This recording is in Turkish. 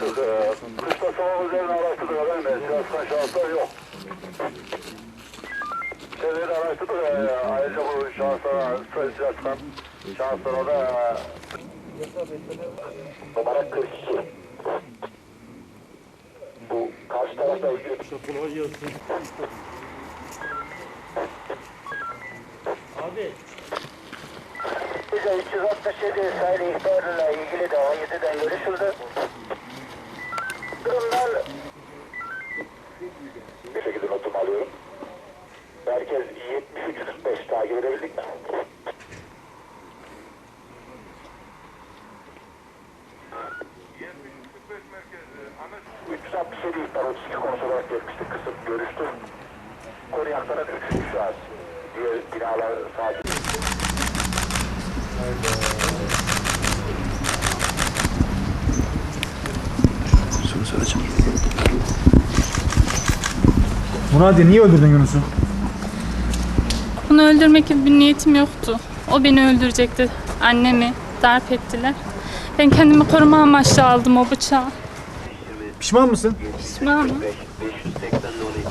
Durum üzerine araştırdık efendim. Şahsına şahıslar yok. Şeyleri araştırdık. Ayrıca bu şahıslara sayısı çıkan şahıslara da numara 42. Bu karşı tarafla ilgili Bize 367 sayılı ihbarla ilgili de 17'den görüşüldü. Bir şekilde notumu alıyorum. Merkez 7345 takip edebildik mi? ...367 ihbar 32 konusu olarak geçmişti. Kısıp Munadi niye öldürdün Yunus'u? Onu öldürmek gibi bir niyetim yoktu. O beni öldürecekti. Annemi darp ettiler. Ben kendimi koruma amaçlı aldım o bıçağı. Pişman mısın? Pişmanım. 580 dolayı